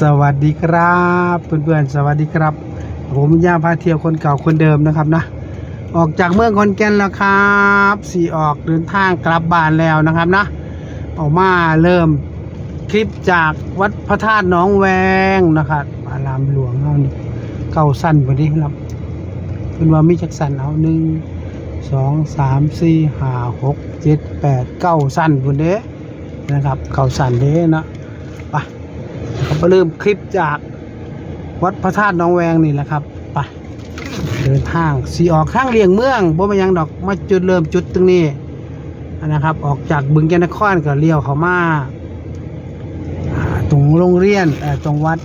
สวัสดีครับเพื่อนๆสวัสดีครับ ผมย่าพาเที่ยวคนเก่าคนเดิมนะครับนะ ออกจากเมืองคอนแก่นแล้วครับสี่ออกเดินทางกลับบ้านแล้วนะครับนะออกมาเริ่มคลิปจากวัดพระธาตุน้องแวงนะครับอารามหลวงเอานี่เก่าสั้นกว่านี้ครับเป็นว่ามีจักสันเอาหนึ่งสองสามสี่ห้าหกเจ็ดแปดเก้าสั้นบนเด้นะครับ เก่าสั้นเด้นะ เราเริ่มคลิปจากวัดพระธาตุน้องแวงนี่แหละครับไปเดินทางสีออกทางเลียงเมืองบ่มายังดอกมาจุดเริ่มจุดตรงนี้นะครับ ออกจากบึงแกนครก็เลี้ยวเขามาตรงโรงเรียนเอ่ตรงวัด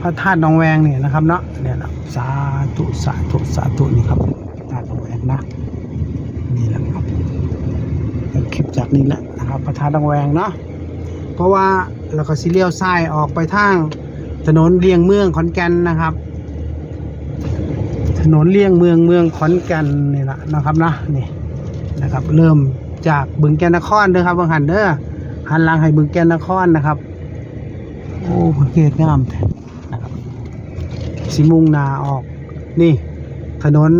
พระธาตุน้องแวงนี่นะครับเนาะเนี่ยนะสาธุสาธุสาธุนี่ครับธาตุน้องแวงนะนี่แหละครับคลิปจากนี้แหละนะครับพระธาตุน้องแวงเนาะเพราะว่า เราก็สิเลี้ยวซ้ายออกไปทางถนนเลียงเมืองขอนแก่นนะครับ ถนนเลียงเมืองเมืองขอนแก่นนี่แหละนะครับนะนี่นะครับ เริ่มจากบึงแก่นนครเด้อครับบางหันเด้อหันหลังให้บึงแก่นนครนะครับ โอ้สังเกตงามนะครับสิมุ่งนาออก นี่ ถนน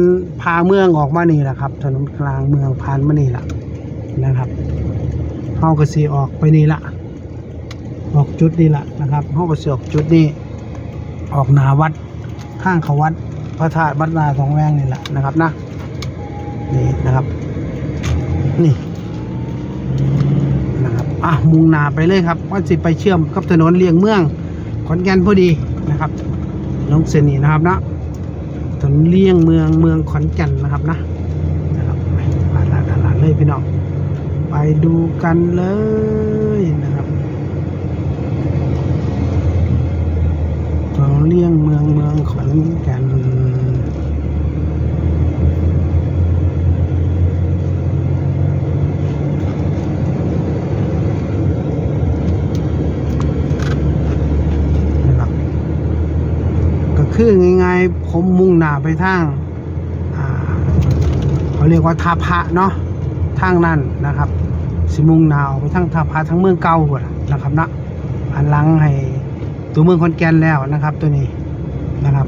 พาเมืองออกมานี่แหละครับ ถนนกลางเมืองผ่านมานี่แหละนะครับเฮาก็สิออกไปนี่ละ ออกจุดนี้ละนะครับเฮาก็สิอกจุดนี้ ออกหนาวัดข้างเขาวัดพระธาตุวัดนาสองแวงนี่แหละนะครับนะนี่นะครับ นี่นะครับอะมุ่งหนาไปเลยครับว่าสิไปเชื่อมกับถนนเลียงเมืองขอนแก่นพอดีนะครับลงเส้นนี้นะครับนะถนนเลียงเมืองเมืองขอนแก่นนะครับนะนะครับลาดลาลาดเลยพี่น้องไปดูกันเลยนะครับตอง เลี่ยงเมืองเมืองขอนแก่นนะครับก็คือง่ายๆผมมุ่งหน้าไปทางเขาเรียกว่าทาพระเนาะทางนั้นนะครับ สิมุ่งหน้าไปทั้งท่าพาทั้งเมืองเก่าหมดนะครับนะหันหลังให้ ตัวเมืองคอนแก่นแล้วนะครับ ตัวนี้นะครับ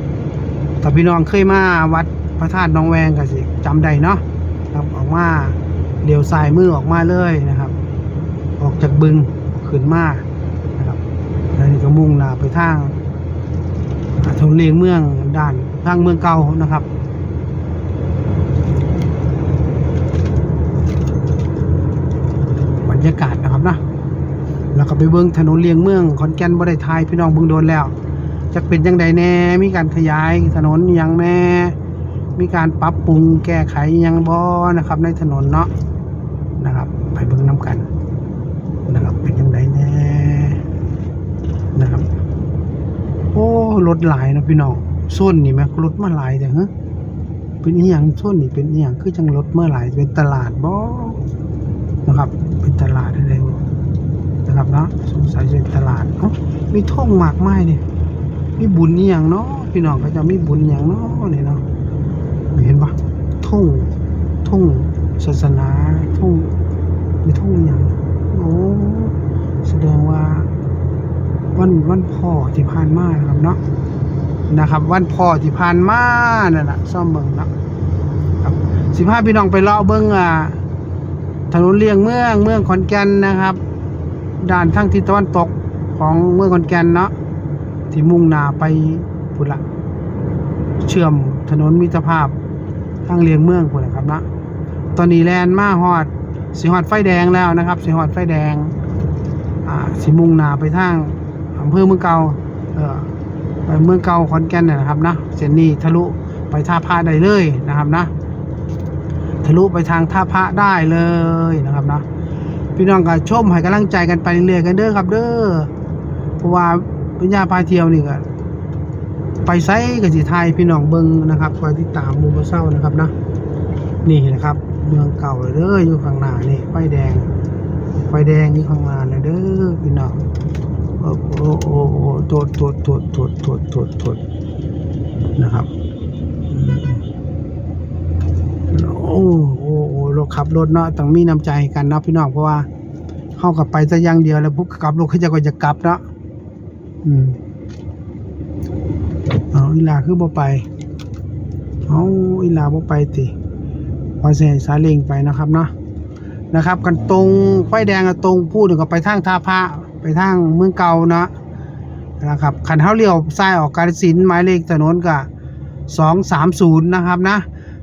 แต่พี่น้องเคยมาวัดพระธาตุนองแวงกันสิจำได้เนาะครับออกมาเลี้ยวซ้ายมือออกมาเลยนะครับ ออกจากบึงขึ้นมานะครับแล้วนี่ก็มุ่งหน้าไปทางอ่าทงเลียงเมืองด้านทางเมืองเก่านะครับบรรยากาศ็ไปเบิ้งถนนเลียงเมืองขอนแก่นบ่ได้ทายพี่น้องเบิ่งโดนแล้วจะเป็นยังไงแน่มีการขยายถนนยังแน่ มีการปรับปรุงแก้ไขยังบ่นะครับ ในถนนเนาะนะครับ ไปเบิ่งน้กันนะครับ เป็นยังไงแน่นะครับ โอ้รถหลายนะพี่น้องส้นนี่แม่รถมาหลายแต่ฮะเป็นอีหยังส้นนี่เป็นอีหยังคือจังรถเมื่อหลายเป็นตลาดบ่นะครับ เป็นตลาดอะไร นะครับเนาะสงสัยจะเป็นตลาดเอ้ามีท่องหมากไม้เนี่ยมีบุญนี่อย่างเนาะพี่น้องก็จะมีบุญอย่างเนาะนี่เนาะเห็นปะท่งท่งศาสนาท่งมีท่งอย่างโอ้แสดงว่า วันวันพ่อที่ผ่านมานะครับเนาะนะครับ วันพ่อที่ผ่านมานั่นแหละซ่อมเบิ่งเนาะครับสิพาพี่น้องไปเลาะเบิ่งอ่าถนนเลียงเมืองเมืองขอนแก่นนะครับ ด้านทางทิศตะวันตกของเมืองขอนแก่นเนาะที่มุ่งหน้าไปพุนละเชื่อมถนนมิตรภาพทางเลียงเมืองพุนละครับนะตอนนี้แลนมาฮอดสีฮอดไฟแดงแล้วนะครับสีฮอดไฟแดงอ่าสีมุ่งหน้าไปทางอำเภอเมืองเก่าเออไปเมืองเก่าขอนแก่นเนี่ยนะครับนะเส้นนี้ทะลุไปท่าพระได้เลยนะครับนะทะลุไปทางท่าพระได้เลยนะครับนะ พี่น้องก็ชมให้กำลังใจกันไปเรื่อยๆกันเด้อครับ เด้อเพราะว่าปัญญาพาเที่ยวนี่ก็ไปไซกับสีไทยพี่น้องเบิงนะครับคอยติดตามมูมาเศร้านะครับนะนี่นะครับเมืองเก่าเลยเด้ออยู่ข้างหน้านี่ไฟแดง ไฟแดงอยู่ข้างหน้าเลยเด้อพี่น้องโอ้โอ้โอ้โอ้ตรวจตรวจตรวจตรวจตรวจตรวจตรวจนะครับอืมโอ้โหโอ้ รถขับรถเนาะต้องมีน้ำใจกันเนาะพี่น้องเพราะว่าเข้ากับไปซะอย่างเดียวแล้วปุ๊บขับรถเขาจะก็จะกลับเนาะอืมเอาอีลาคือบ่ไปเอาอีลาบ่ไปติพอสิให้สาเลงไปนะครับเนาะนะครับ กันตรงไฟแดงกับตรงพูดถึงก็ไปทางท่าพระไปทางเมืองเก่าเนาะนะครับคันเฮาเลี้ยวซ้ายออกกาฬสินหมายเลขถนนก็230นะครับนะ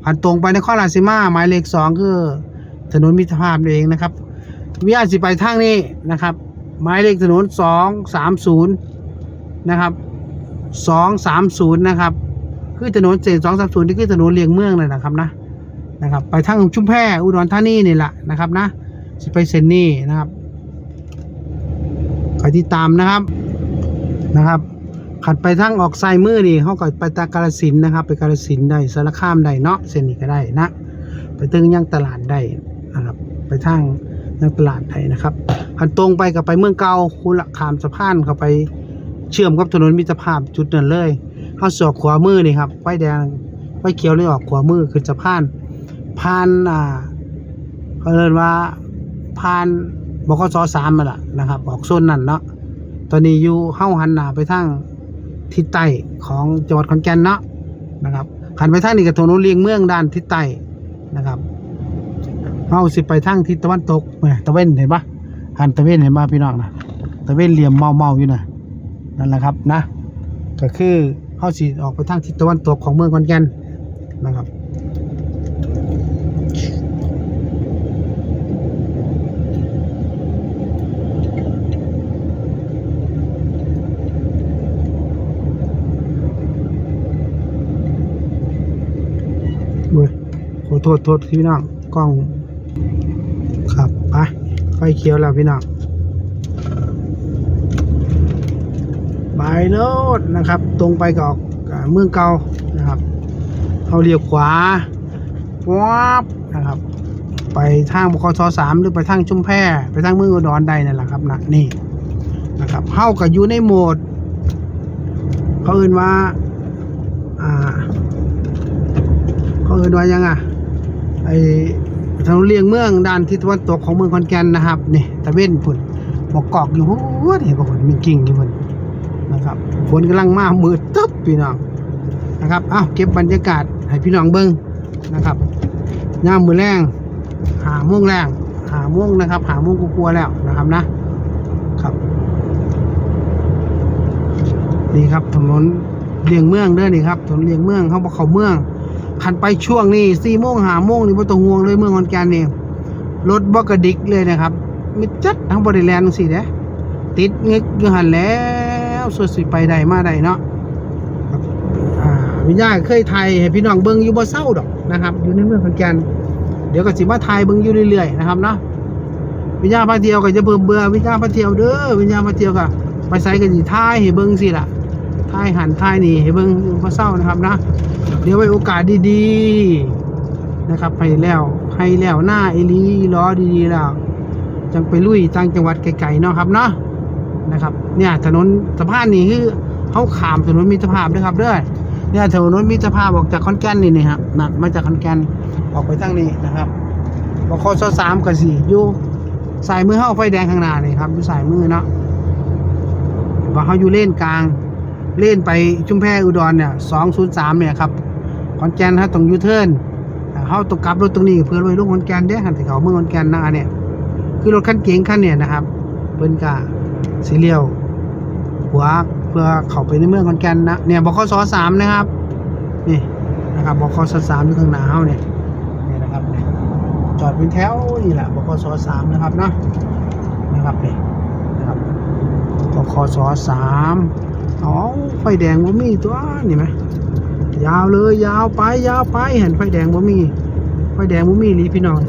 คันตรงไปนครราชสีมาหมายเลข2คือ ถนนมิตรภาพเองนะครับวิอาสิไปทางนี้นะครับ หมายเลขถนน230นย์นะครับ230นย์นะครับคือถนนเศษ230นี่คือถนนเลียงเมืองเลยนะครับนะนะครับไปทางชุมแพอุดรธานีนี่แหละนะครับนะสิไปเซนนี่นะครับคอยติดตามนะครับนะครับ ขัดไปทางออกไซมือนี่เขาก็ไปตากาลสินนะครับ ไปกาลสินได้สารคามได้เนาะเส้นนี้ก็ได้นะ ไปถึงยังตลาดได้นะครับ ไปทางยังตลาดได้นะครับขันตรงไปกับไปเมืองเก่าคุละขามสะพานเข้าไปเชื่อมกับถนนมิตรภาพจุดนั้นเลยเข้าสอกขวามือนี่ครับไฟแดงไฟเขียวเลยออกขวามือขึ้นสะพานผ่านอ่าเขาเรียกว่าผ่านบกสสามมาละนะครับออกโซนนั่นเนาะตอนนี้อยู่เข้าหันหน้าไปทาง ทิศใต้ของจังหวัดขอนแก่นเนาะนะครับขันไปทางนี้กับถนนเลียงเมืองด้านทิศใต้นะครับเอาสิไปทางทิศตะวันตกเนี่ยตะเวนเห็นปะหันตะเวนเห็นปะพี่น้องนะตะเวนเหลี่ยมเมาเมาอยู่นะนั่นแหละครับนะก็คือเฮาสิออกไปทางทิศตะวันตกของเมืองขอนแก่นนะครับ เว้ยขอ โทษโทษพี่น้องกล้องครับไปไฟเขียวแล้วพี่น้องบายโลดนะครับ ตรงไปกับเมืองเก่านะครับเอาเลี้ยวขวาวับนะครับ ไปทางบคสสามหรือไปทางชุมแพไปทางเมืองอุดรใดนั่นแหละครับนะนี่นะครับเข้ากับอยู่ในโหมดเขาเอื่นว่า อ่าเขาเอ่ยว่ายังอะ ไอถนนเลียงเมืองด้านทิศตะวันตกของเมืองขอนแก่นนะครับนี่ตะเว้นพุ่นบอกกอกอยู่โอ้โหัวนี่บอกมีกิ่งอยู่พุ่นนะครับฝนกำลังมามืดตึ๊บพี่น้องนะครับอ้าวเก็บบรรยากาศให้พี่น้องเบิ้งนะครับย่ามมือแรงหาม่วงแรงหาม่วงนะครับหาม่วงกลัวแล้วนะครับนะครับนี่ครับถนนเลียงเมืองเด้อนี่ครับถนนเลียงเมืองเขาบอกเขาเมือง ขันไปช่วงนี้สี่โมงหาโมงนี่บ่ต้องห่วงเลยเมืองขอนแก่นนี่รถบ่กระดิกเลยนะครับมิดจัดทั้งบริแลนด์สิเด้ติดงึกอยู่หันแล้วสวดสิไปได้มาได้เนาะวิญญาเคยไทยให้พี่น้องเบิ่งอยู่บ่เศร้าดอกนะครับอยู่ในเมืองขอนแก่นเดี๋ยวก็สิมาไทยเบิ่งอยู่เรื่อยๆนะครับเนาะวิญญาพาเที่ยวก็จะเบิ่มเบื่อวิญญาพาเที่ยวเด้อวิญญาพาเที่ยวก็ไปไสกันสิทายให้เบิ่งสิล่ะ ทายหันทายนี่ให้เบิ่งบ่เศร้านะครับนะ เดี๋ยวไว้โอกาสดีๆนะครับให้แล้วให้แล้วหน้าเอลีล้อดีๆแล้วจังไปลุยต่างจังหวัดไกลๆเนาะครับเนาะนะครับเนี่ยถนนสะพานนี่คือเขาขามถนนมิตรภาพด้วยครับเด้อเนี่ยถนนมิตรภาพออกจากขอนแก่นนี่นี่ครับนัดมาจากขอนแก่นออกไปทางนี้นะครับบคสสามกับสี่อยู่สายมือเข้าไฟแดงข้างหน้านี่ครับอยู่สายมือเนาะว่าเขาอยู่เล่นกลาง เล่นไปชุมแพอุดรเนี่ยสองศูนย์สามเนี่ยครับขอนแก่นฮะตรงยูเทิร์นเข้าตกกลับรถตรงนี้เพื่อไปลงขอนแก่นเด้หันที่เขาเมืองขอนแก่นนะเนี่ยคือรถคันเก๋งคันเนี่ยนะครับเปิ้นกะสีเลียวหัวเพื่อเข้าไปในเมืองขอนแก่นนะเนี่ยบคสสามนะครับนี่นะครับบคสสามอยู่ข้างหน้าเฮาเนี่ยนี่นะครับเนี่ยจอดเป็นแถวนี่แหละบคสสามนะครับเนาะนะครับนี่นะครับบคสสาม อ๋อไฟแดงบ่มีตัวนี่ไหมยาวเลยยาวไปยาวไปเห็นไฟแดงบ่มี ไฟแดงบ่มีหลีพี่น้อง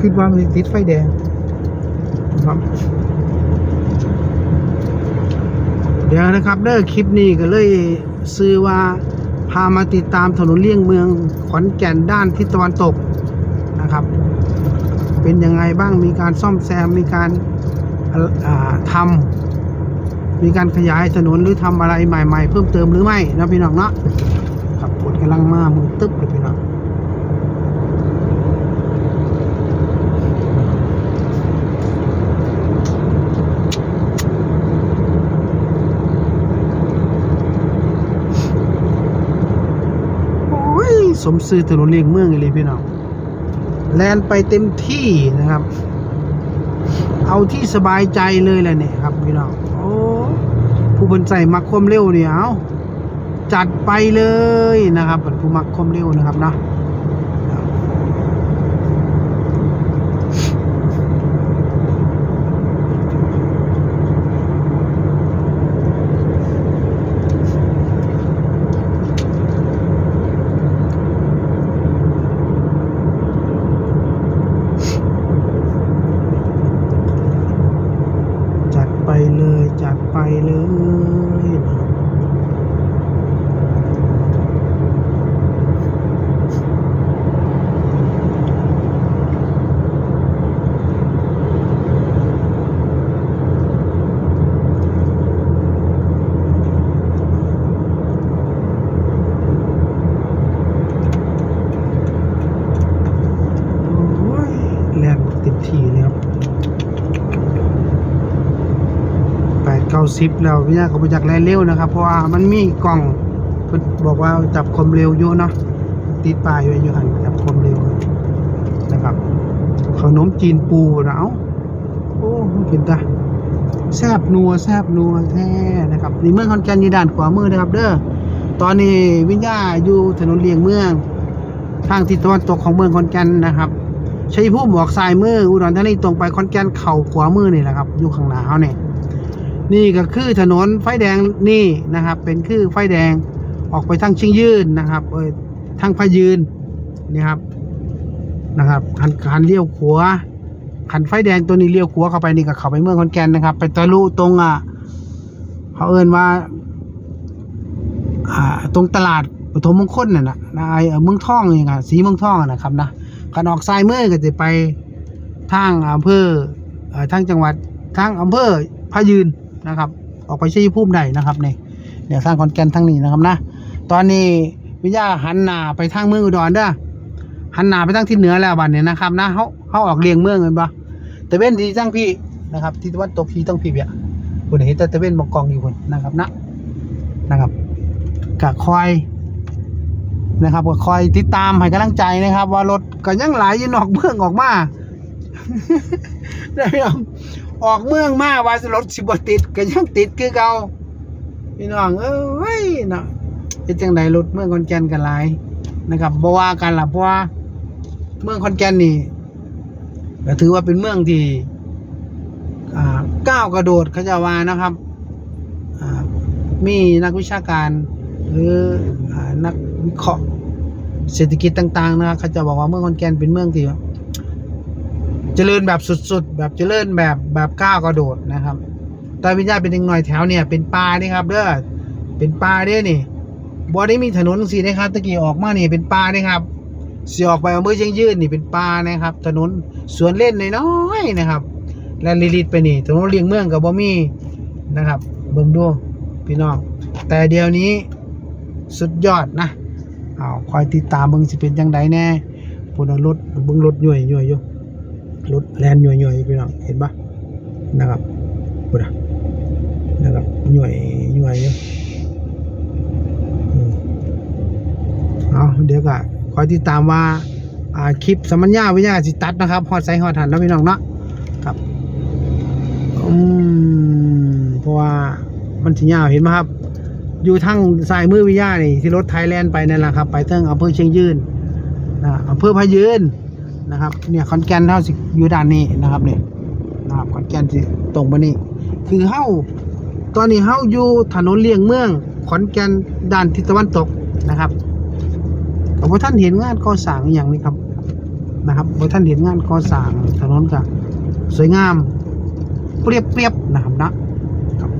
คิดว่ามันติดไฟแดงครับเดี๋ยวนะครับเด้อคลิปนี้ก็เลยซื้อว่าพามาติดตามถนนเลี่ยงเมืองขอนแก่นด้านทิศตะวันตกนะครับ เป็นยังไงบ้างมีการซ่อมแซมมีการทำ มีการขยายถนนหรือทำอะไรใหม่ ๆ เพิ่มเติมหรือไม่นะพี่น้องเนาะครับฝนกำลังมามือตึ๊บเลยพี่น้องสมซื่อถนนเลียงเมืองเลยพี่น้องแลนไปเต็มที่นะครับ เอาที่สบายใจเลยแหละเนี่ยครับพี่น้องโอ้ ผู้บนใส่มักความเร็วเนี่ยเอาจัดไปเลยนะครับผู้มักความเร็วนะครับเนาะ จัดไปเลยจัดไปเลยนะครับโอ้ยแล่นเต็มที่เลยครับ แปดเก้า สิบแล้วพี่ยาก็ไปจากแลนเร็วนะครับ เพราะว่ามันมีกล่องเพิ่นบอกว่าจับความเร็วอยู่เนาะติดป้ายไว้อยู่หันจับความเร็วนะครับขนมจีนปูนะเอ้าโอ้มันเป็นตาแซบนัวแซบนัวแท้นะครับนี่เมืองขอนแก่นอยู่ด้านขวามือนะครับ เด้อตอนนี้วิญญาอยู่ถนนเลียงเมือง ทางทิศตะวันตกของเมืองขอนแก่นนะครับใชัยภูมิอกซ้ายมืออุดรธานีตรงไปขอนแก่นเข่าขวามือนี่แหละครับอยู่ข้างหน้าเขาเนี่ย นี่ก็คือถนนไฟแดงนี่นะครับ เป็นคือไฟแดงออกไปทางชิงยืนนะครับเออทางพายืนนี่ครับนะครับคันคันเลี้ยวขวาคันไฟแดงตัวนี้เลี้ยวขวาเข้าไปนี่ก็เข้าไปเมืองขอนแก่นนะครับ ไปทะลุตรงอะเขาเอิ้นว่าอ่าตรงตลาดปฐมมงคลน่ะนะนะไอ้เออมืองทองนี่ครับสีเมืองทองนะครับนะคันออกซ้ายมือก็จะไปทางอำเภอเอ่อทางจังหวัดทางอำเภอพายืน นะครับ ออกไปชัยภูมิได้นะครับเนี่ยเดี๋ยวสร้างคอนแกนทั้งนี้นะครับนะตอนนี้วิญญาหันหน้าไปทางเมืองอุดรเด้อหันหน้าไปทางทิศเหนือแล้วบัดเนี่ยนะครับนะเขาเขาออกเลียงเมืองกันปะแต่เว้นที่จังพี่นะครับที่ตะวันตกที่ต้องพี่เบียคุณเห็นแต่ตะเว้นบกกองอยู่คนนะครับนะนะครับกะคอยนะครับก็คอยติดตามให้กำลังใจนะครับ ว่ารถก็ยังหลายยินออกเมืองออกมาได้ไหมครับ ออกเมืองมาว่าสิรถสิบติดก็ยังติดคือเก่าพี่น้องเอ้ยเนาะเป็นจังไดรถเมืองคอนแกนกันหลายนะครับบ่ว่ากันล่ะเพราะว่าเมืองคอนแกนนี่ก็ถือว่าเป็นเมืองที่อ่าก้าวกระโดดเขาจะว่านะครับอ่ามีนักวิชาการ หรืออ่านักวิเคราะห์เศรษฐกิจต่าง ๆ นะครับเขาจะบอกว่าเมืองคอนแกนเป็นเมืองที่ เจริญแบบสุดๆ แบบเจริญแบบแบบก้าวกระโดดนะครับแต่วิญญาณเป็นยังหน่อยแถวเนี่ยเป็นป่านี่ครับเด้อเป็นป่าเด้นี่บ่ได้มีถนนสีนะครับตะกี้ออกมานี่เป็นป่านี่ครับสิออกไปเอามือเชียงยืนนี่เป็นป่านะครับ ถนนสวนเล่นน้อยๆนะครับ และลิลิตไปนี่ถนนเลียงเมืองกับบ่มีนะครับ เบิ่งดูพี่น้องแต่เดี๋ยวนี้สุดยอดนะเอาคอยติดตามเบิ่งสิเป็นจังไดแน่พุ่นรถเบิ่งรถย่อยๆอยู่ รถแลนหน่วยหน่วยๆพี่น้องเห็นปะนะครับพูดอะนะครับหน่วยหน่วยอยอืมเอาเดี๋ยวก็คอยติดตามว่าอ่าคลิปสมัญญาวิญญาสิตัดนะครับฮอดไซฮอดหันแล้วพี่น้องเนาะครับอืมเพราะว่ามันสิยาวเห็นไหมครับ อยู่ทางสายมือวิญญานี่ที่รถไทยแลนด์ไปนั่นแหละครับ ไปทางอำเภอเชียงยืนนะอำเภอพะยืน นะครับเนี่ยคอนแกนเท่าสิอยู่ด้านนี้นะครับเนี่ยนะครับคอนแกนสิตรงไปนี่คือเฮาตอนนี้เฮาอยู่ถนนเลี่ยงเมืองขอนแก่นด้านทิศตะวันตกนะครับแต่ว่าท่านเห็นงานก่อสร้างอย่างนี้ครับนะครับว่าท่านเห็นงานก่อสร้างถนนก็สวยงามเปรียบเปรียบๆนะครับนะครับ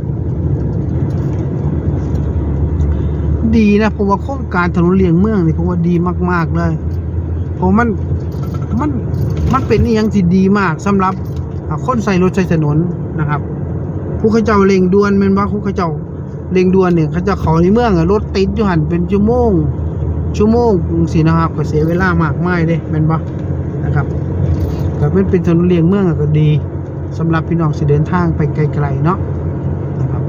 ดีนะผมว่าโครงการถนนเลี่ยงเมืองนี่ผมว่าดีมาก ๆ เลย เพราะมัน มันมันเป็นอหยังที่ดีมากสำหรับคนใส่รถใช้ถนนนะครับผู้เขาเจ้าเร่งด่วนแม่นว่าผู้เขาเจ้าเร่งด่วนเนี่ยเขาจะเขาในเมืองอะรถติดอยู่หันเป็นชั่วโมง ชั่วโมงสินะครับก็เสียเวลามากมายเด้แม่นบ่นะครับก็เป็นเป็นถนนเลี่ยงเมืองอะก็ดีสำหรับพี่น้องสิเดินทางไปไกลๆเนาะนะครับ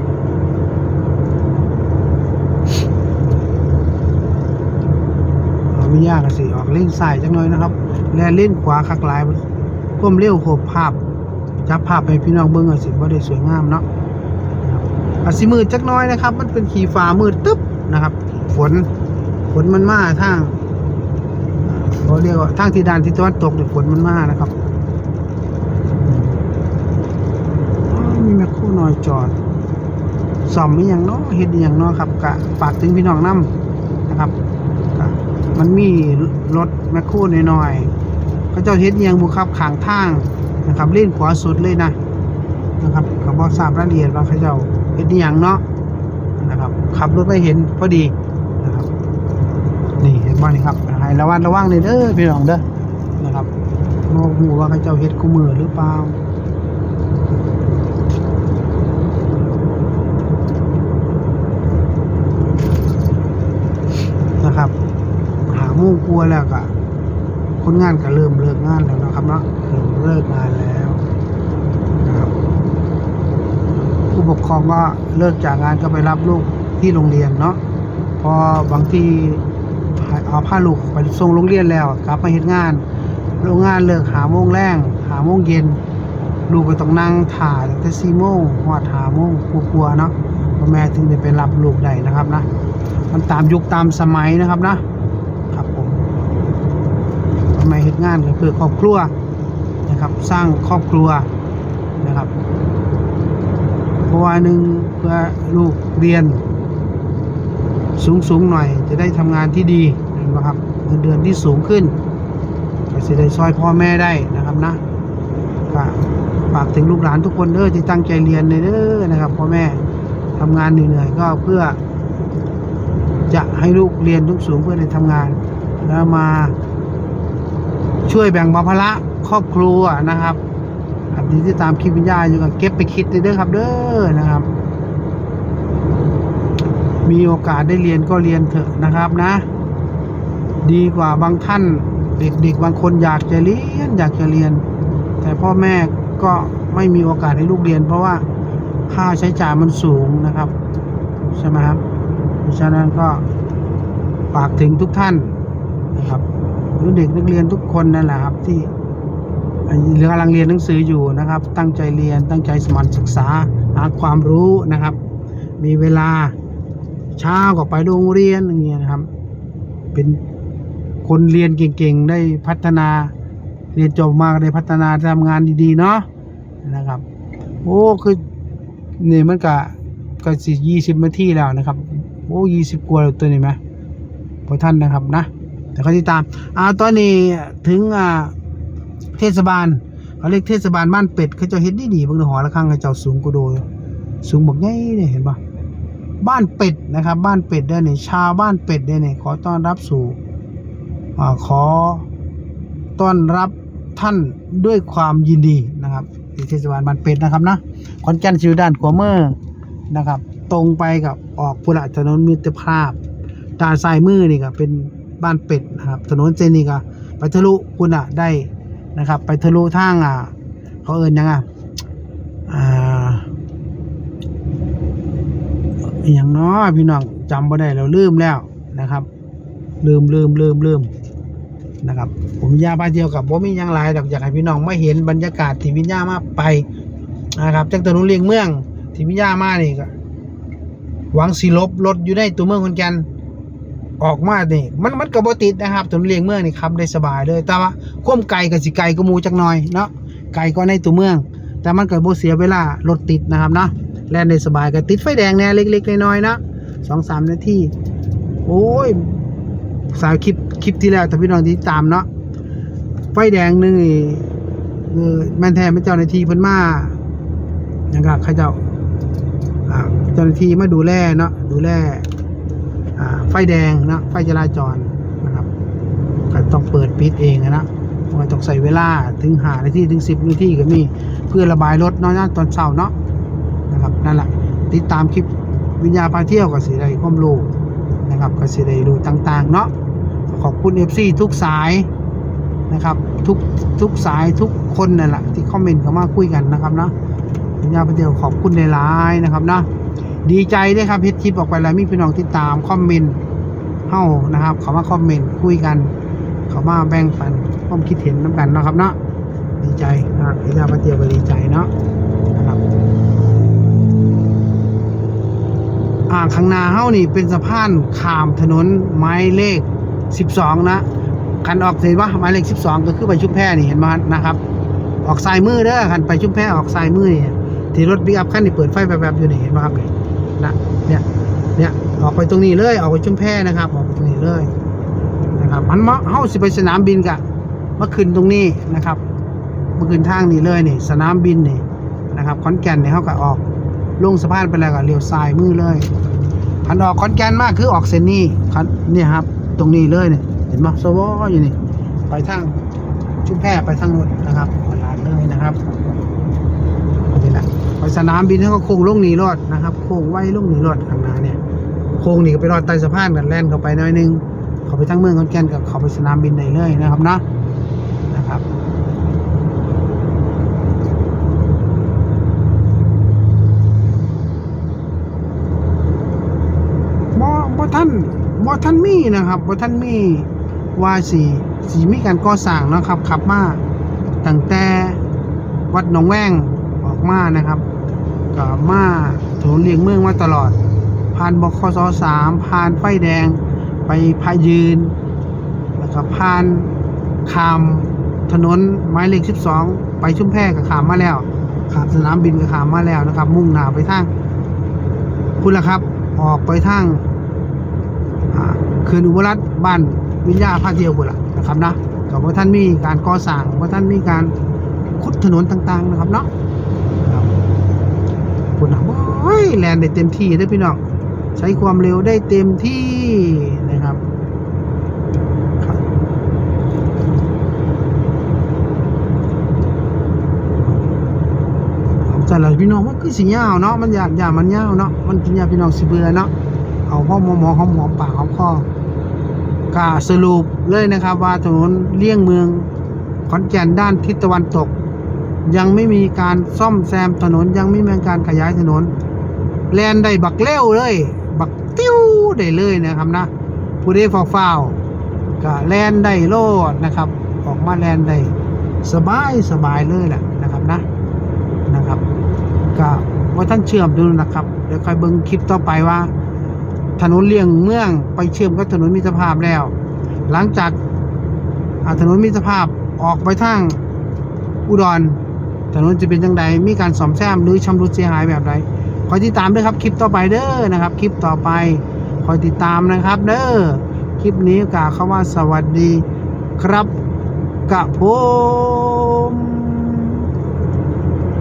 อ่าวิวิญญากสิออกเล่นสายจังหน่อยนะครับ และเล่นขวาคักหลายความเร็วโหบภาพ จับภาพให้พี่น้องเบิ่งก็สิบ่าได้สวยงามเนาะอาจสิมืดจักน้อยนะครับ มันเป็นขี่ฟ้ามืดตึ๊บนะครับ ฝนฝนมันมาทางเขาเรียกว่าทางที่ดานทิศตะวันตกเนี่ยฝนมันมานะครับมีแมคโครน้อยจอดซ่อมอีหยังเนาะเฮ็ดอีหยังเนาะครับกะฝากถึงพี่น้องนํนะครับ มันมีรถแมคโครน้อยๆ เขาเจ้าเฮ็ดอียังบุครับขางทางนะครับเล่นขวาสุดเลยนะนะครับก็บ่ทราบรายละเอียดว่าเขาเจ้าเฮ็ดอียังเนาะนะครับขับรถไปเห็นพอดีนะครับนี่เห็นบ่นี่ครับให้ระวังระวังเลยเด้อพี่น้องเด้อนะครับบ่ฮู้ว่าเขาเจ้าเฮ็ดคู่มือหรือเปล่านะครับหาโมงกลัวแล้วก็ คนงานก็เริ่มเลิกงานแล้วนะครับเนาะเริ่มเลิกงานแล้วนะครับผู้ปกครองก็เลิกจากงานก็ไปรับลูกที่โรงเรียนเนาะพอบางทีเอาพาลูกไปส่งโรงเรียนแล้วกลับมาเฮ็ดงานโรงงานเลิกหาโมงแรงหาโมงเย็นลูกก็ต้องนั่งถ่ายตั้งแต่สี่โมงหอดหาโมงกลัวๆเนาะพ่อแม่ถึงได้ไปรับลูกได้นะครับนะมันตามยุคตามสมัยนะครับนะ ครับผมทำไมเหตุ งานก็เพื่อครอบครัวนะครับ สร้างครอบครัวนะครับเพราะว่าหนึ่งเพื่อลูกเรียน สูงสูงๆหน่อยจะได้ทำงานที่ดีนะครับเงินเดือนที่สูงขึ้นก็จะได้ซอยพ่อแม่ได้นะครับนะก็ฝากถึงลูกหลานทุกคนเด้อที่ตั้งใจเรียนเด้อนะครับพ่อแม่ทำงานเหนื่อยๆก็เพื่อจะให้ลูกเรียนทุกสูงเพื่อได้ทำงาน แล้วมา ช่วยแบ่งเบาภาระครอบครัวนะครับอันนี้ที่ตามคลิปวิญญาอยู่กับเก็บไปคิดเด้อครับ เด้อนะครับ มีโอกาสได้เรียนก็เรียนเถอะนะครับนะ ดีกว่าบางท่าน เด็กๆบางคนอยากจะเรียนอยากจะเรียน แต่พ่อแม่ก็ไม่มีโอกาสให้ลูกเรียน เพราะว่าค่าใช้จ่ายมันสูงนะครับใช่ไหมครับเพราะฉะนั้นก็ฝากถึงทุกท่านนะครับ หรือเด็กนักเรียนทุกคนนั่นแหละครับ ที่เรือกำลังเรียนหนังสืออยู่นะครับ ตั้งใจเรียนตั้งใจสมันศึกษาหาความรู้นะครับ มีเวลาเช้าก็ไปโรงเรียนอย่างเงี้ยนะครับ เป็นคนเรียนเก่งๆ ได้พัฒนา เรียนจบมากได้พัฒนาทำงานดีๆ เนาะนะครับ โอ้คือนี่มันก็ก็สิยี่สิบนาทีแล้วนะครับ โอ้ยี่สิบกว่าตัวนี้ไหมพอท่านนะครับนะ แต่เขาติดตามอ่าตอนนี้ถึงอ่าเทศบาลเขาเรียกเทศบาลบ้านเป็ดเขาเจะเห็นดีดีบางหอละครั้งเขาเจ้าสูงกูโดยสูงบอกไงเนี่ยเห็นปะบ้านเป็ดนะครับ บ้านเป็ดเด้อเนี่ยชาวบ้านเป็ดเด้อเนี่ยขอต้อนรับสู่อ่าขอต้อนรับท่านด้วยความยินดีนะครับที่เทศบาลบ้านเป็ดนะครับนะขอนแก่นชิวด้านขวามือนะครับ ตรงไปกับออกพุระถนนมิตรภาพด้านซ้ายมือนี่ก็เป็น บ้านเป็ดนะครับ ถนนเจนีก็ไปทะลุคุณอะได้นะครับ ไปทะลุทางอ่าเขาเอินยังอะอ่าอย่างน้อพี่น้องจำบ่ได้เราลืมแล้วนะครับ ลืมลืมลืมลืมนะครับ ผมยาพาเที่ยวกับผมมียังหลายดอกอยากให้พี่น้องไม่เห็นบรรยากาศที่วิญญามาไปนะครับจากถนนเลียงเมืองที่วิญญามานี่ก็หวังสิลบรถอยู่ในตัวเมืองขอนแก่น ออกมานี่มันมันก็บ่ติดนะครับถนนเลียงเมืองนี่ขับได้สบายเลยแต่ว่าควมไกลก็สิไกลก็มูจักหน่อยเนาะไกลก็ในตัวเมือง แต่มันก็บ่เสียเวลารถติดนะครับเนาะแล่นได้สบายก็ติดไฟแดงแน่เล็กๆน้อยๆนะสองสามนาทีโอ้ยสาวคลิปคลิปที่แล้วถ้าพี่น้องที่ตามเนาะไฟแดงหนึงนี่เออแม่นแท้เป็นเจ้าหน้าที่เพิ่นมานะครับเขาเจ้าเจ้าหน้าที่มาดูแลเนาะดูแล ไฟแดงนะไฟจราจรนะครับก็ต้องเปิดปิดเองอะนะเพราะต้องใส่เวลาถึงหานาทีถึงสิบนาทีก็มีเพื่อระบายรถเนาะนะตอนเช้าเนาะนะครับนั่นแหละติดตามคลิปวิญญาณพาเที่ยวก็สิได้ความรู้นะครับก็สิได้รู้ต่างๆเนาะขอบคุณ FC ทุกสายนะครับทุกทุกสายทุกคนนั่นแหละที่คอมเมนต์เข้ามาคุยกันนะครับเนาะสัญญาประเดียวขอบคุณในไลน์นะครับนะ ดีใจด้วยครับเฮ็ดคลิปออกไปแล้วมีพี่น้องที่ตามคอมเมนต์เฮ้านะครับ เขามาคอมเมนต์คุยกัน เขามาแบ่งปันความคิดเห็นน้ำกันนะครับเนาะดีใจนะครับพี่ยาพาเที่ยวก็ดีใจเนาะนะครับอ่าข้างหน้าเฮ้านี่เป็นสะพานข้ามถนนไม้เลข 12 นะคันออกเห็นว่าหมายเลข 12 ก็คือไปชุมแพนี่เห็นไหมนะครับ ออกซ้ายมือเด้อคันไปชุมแพออกซ้ายมือนี่ที่รถปิกอัพคันนี้เปิดไฟแบบๆอยู่นี่เห็นไหมครับ น่ะเนี่ยเนี่ยออกไปตรงนี้เลยออกไปชุมแพนะครับออกไปตรงนี้เลยนะครับมันมาเฮ้าสิไปสนามบินกะมาขึ้นตรงนี้นะครับมาขึ้นทางนี้เลยนี่ สนามบินนี่นะครับขอนแก่นเนี่ยเฮาก็ออกลงสะพานไปแล้วก็เลี้ยวซ้ายมือเลยพันออกขอนแก่นมากคือออกเส้นนี้ครับเนี่ยครับ ตรงนี้เลยเนี่ยเห็นไหมสวออยู่นี่ไปทางชุมแพไปทางนู้นนะครับตลาดเลยนะครับนี่แหละ ไปสนามบินเขาก็โค้งลงหนีรอดนะครับ โค้งไว้ลงหนีรอดข้างหน้าเนี่ยโค้งหนีก็ไปรอดใต้สะพานกันแล่นเข้าไปหน่อยนึงเขาไปทางเมืองขอนแก่นกับเขาไปสนามบินได้เลยนะครับนะนะครับบ่บ่ท่านบ่ท่านมีนะครับบ่ท่านมีว่าสิสิมีการก่อสร้างนะครับขับมาตั้งแต่วัดหนองแวง ออกมานะครับก็มาถนนเลียงเมืองมาตลอด ผ่านบคสสามผ่านไฟแดง ไปพายืน แล้วก็ผ่านขามถนนหมายเลข12ไปชุ่มแพก็ขามมาแล้วขามสนามบินก็ขามมาแล้วนะครับ มุ่งหน้าไปทางคุณล่ะครับ ออกไปทางคืนอุบลรัตบ้านวิญญาพาเที่ยวบุนละนะครับนะกับว่าท่านมีการก่อสร้างว่าท่านมีการขุดถนนต่างๆนะครับเนาะครับคุณนะโอ้ ยแลนได้เต็มที่ได้พี่น้องใช้ความเร็วได้เต็มที่นะครับครับเอาแต่ละพี่น้องมันคือสิยาเนาะมันอยากอยากมันยาเนาะมันกินยาพี่น้องสิเบื่อเนาะเอาพ่อหมอหมอหอมหอมปากหอมคอกาสรุปเลยนะครับ ว่าถนนเลี่ยงเมืองขอนแก่นด้านทิศตะวันตก ยังไม่มีการซ่อมแซมถนนยังไม่มีการขยายถนน แลนได้บักเลี้ยวเลย บักติ้วได้เลยนะครับนะผู้ได้ฟาวฟาวก็แลนได้โลดนะครับ ออกมาแลนได้สบายสบายเลยแหละนะครับนะนะครับก็ว่าท่านเชื่อมดูนะครับ เดี๋ยวค่อยเบิ่งคลิปต่อไปว่า ถนนเลี่ยงเมืองไปเชื่อมกับถนนมิตรภาพแล้ว หลังจากถนนมิตรภาพออกไปทางอุดรถนนจะเป็นจังใดมีการซ่อมแซมหรือชำรุดเสียหายแบบใด คอยติดตามด้วยครับคลิปต่อไปเด้อนะครับ คลิปต่อไปคอยติดตามนะครับเด้อคลิปนี้กล่าวคำว่าสวัสดีครับกับผม